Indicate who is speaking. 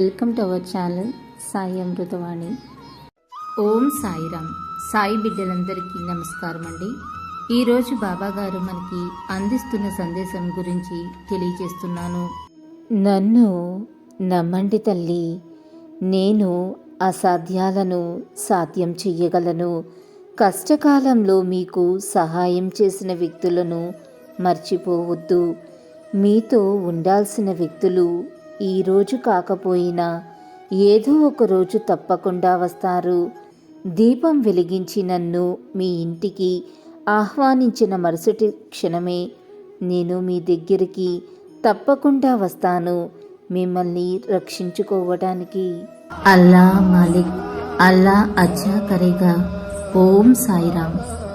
Speaker 1: Welcome to our channel Sai Amritavani Om Sairam. Sai బిడ్డలందరికీ నమస్కారం అండి. ఈరోజు బాబాగారు మనకి అందిస్తున్న సందేశం గురించి తెలియజేస్తున్నాను. నన్ను నమ్మండి తల్లి. నేను అసాధ్యాలను సాధ్యం చెయ్యగలను. కష్టకాలంలో మీకు సహాయం చేసిన వ్యక్తులను మర్చిపోవద్దు. మీతో ఉండాల్సిన వ్యక్తులు ఈరోజు కాకపోయినా ఏదో ఒక రోజు తప్పకుండా వస్తారు. దీపం వెలిగించి నన్ను మీ ఇంటికి ఆహ్వానించిన మరుసటి క్షణమే నేను మీ దగ్గరికి తప్పకుండా వస్తాను. మిమ్మల్ని రక్షించుకోవడానికి అల్లా మాలిక్ అల్లా అచ్చా కరేగా. ఓం సాయిరామ్.